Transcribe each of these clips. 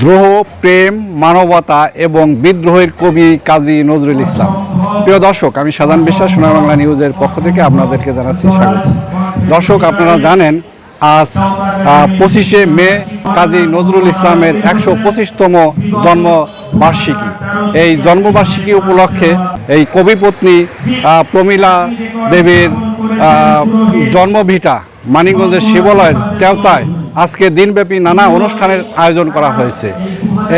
দ্রোহ, প্রেম, মানবতা এবং বিদ্রোহের কবি কাজী নজরুল ইসলাম। প্রিয় দর্শক, আমি সাধারণ বিশ্বাস সোনা বাংলা নিউজের পক্ষ থেকে আপনাদেরকে জানাচ্ছি স্বাগত। দর্শক, আপনারা জানেন, আজ পঁচিশে মে কাজী নজরুল ইসলামের একশো পঁচিশতম জন্মবার্ষিকী। এই জন্মবার্ষিকী উপলক্ষে এই কবিপত্নী প্রমীলা দেবীর জন্মভিটা মানিকগঞ্জের শিবালয়ের তেওতায় আজকে দিনব্যাপী নানা অনুষ্ঠানের আয়োজন করা হয়েছে।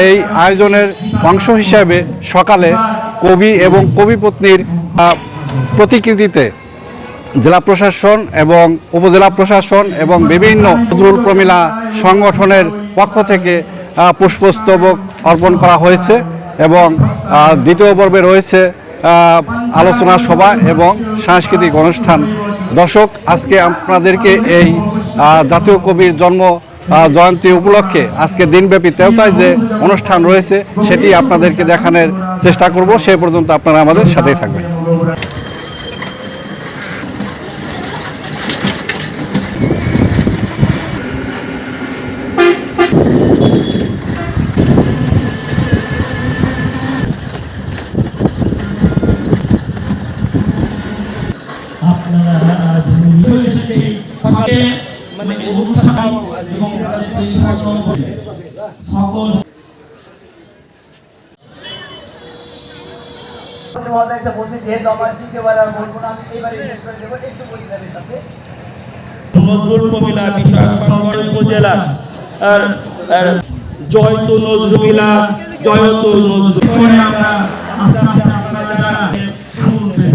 এই আয়োজনের অংশ হিসাবে সকালে কবি এবং কবিপত্নীর প্রতিকৃতিতে জেলা প্রশাসন এবং উপজেলা প্রশাসন এবং বিভিন্ন নজরুল প্রমিলা সংগঠনের পক্ষ থেকে পুষ্পস্তবক অর্পণ করা হয়েছে এবং দ্বিতীয় পর্বে রয়েছে আলোচনা সভা এবং সাংস্কৃতিক অনুষ্ঠান। দর্শক, আজকে আপনাদেরকে এই জাতীয় কবির জন্ম জয়ন্তী উপলক্ষে আজকে দিনব্যাপী তেওতায় যে অনুষ্ঠান রয়েছে, সেটি আপনাদেরকে দেখানোর চেষ্টা করব। সে পর্যন্ত আপনারা আমাদের সাথেই থাকবেন। সকালে মানে অনুষ্ঠান এবং সকল মহোদয় এসে যেহেতু আমার দ্বিতীয়বার আর বলব না আমি এবারে শেষ করে দেবো একটু পরিবারের সাথে। নজরুল কমিলা বিষয় সংগঠন উপজেলা আর আর জয়তু নজরুল জয়তু নজরুল। করে আমরা আপনারা যারা শুনবেন,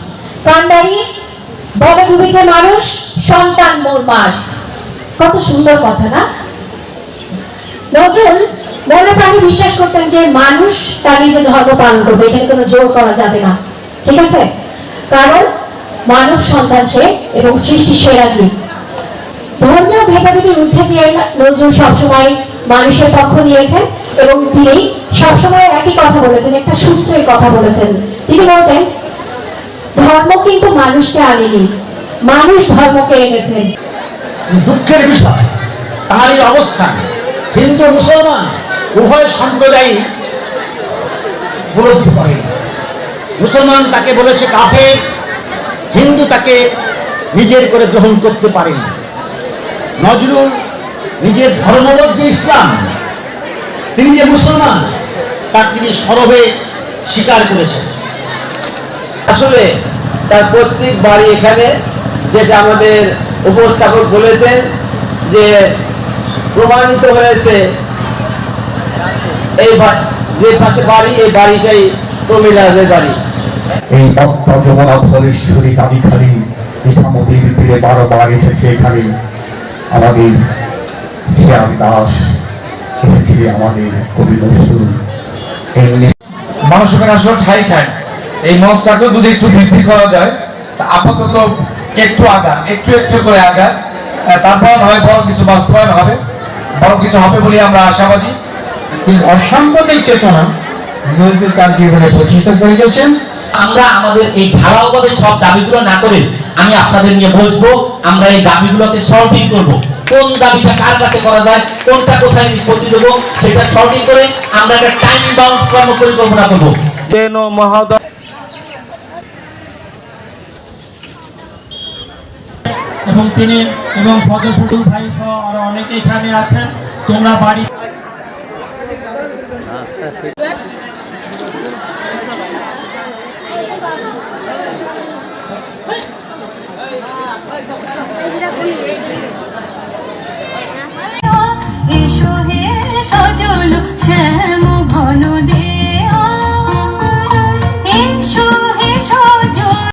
কান্ডারি বলে ডুবেছে মানুষ, সন্তান মোর মার। কত সুন্দর কথা না? নজরুল মনে প্রাণে বিশ্বাস করতেন যে মানুষ তার নিজের ধর্ম পালন করবে, এখানে কোনো জোর করা যাবে না। ঠিক আছে? কারণ মানব সন্তান সে এবং সৃষ্টি সেরা জীব। ধর্মীয় ভেদাভেদের ঊর্ধ্বে যে নজরুল সবসময় মানুষের পক্ষ নিয়েছেন এবং তিনি সবসময় একই কথা বলেছেন, একটা সূত্রের কথা বলেছেন। তিনি বলতেন ধর্ম কিন্তু মানুষকে আনেনি। মানুষ ধর্মকে এনেছেন। দুঃখের বিষয়, তার অবস্থান, হিন্দু, মুসলমান, উভয় সম্প্রদায় উপলব্ধি করে মুসলমান তাকে বলেছে কাফের, হিন্দু তাকে নিজের করে গ্রহণ করতে পারেনি। নজরুল নিজের ধর্মবোধ যে ইসলাম, তিনি যে মুসলমান, তা তিনি সরবে স্বীকার করেছেন। আসলে তার প্রত্যেক বাড়ি এখানে, যেটা আমাদের উপস্থাপক বলেছেন যে প্রমাণিত হয়েছে এই যে পাশে বাড়ি, এই বাড়িটাই প্রমিলাদের বাড়ি। এই ভক্ত যমুনা ধলেশ্বরী কালীখালী ইসামতির তীরে বারবার এসেছে এখানে। আমাদের শ্যাম দাস এসেছে আমাদের কবি নজরুল। মানুষ আসলে ঠাই খায় এই মঞ্চটাকে যদি একটু বৃদ্ধি করা যায় তা আপাতত একটু আগা একটু একটু করে আগা। তারপর হয় বড় কিছু বাস্তবায়ন হবে বড় কিছু হবে বলে আমরা আশাবাদী। তিনি অসাম্প্রদায়িক চেতনা নজরুল তার জীবনে প্রতিষ্ঠিত করে গেছেন। আমরা আমাদের এই ঢালাওভাবে সব দাবিগুলো না করে আমি আপনাদের নিয়ে বসবো আমরা এই দাবিগুলোকে সর্টিং করব। কোন দাবিটা কার কাছে করা যায় কোনটা কোথায় নিষ্পত্তি দেবো সেটা সর্টিং করে আমরা একটা টাইম বাউন্ড কর্ম পরিকল্পনা করব। যেন মহোদয় এবং তিনি এবং সদস্য ভাই সহ আরও অনেকে এখানে আছেন। তোমরা বাড়ি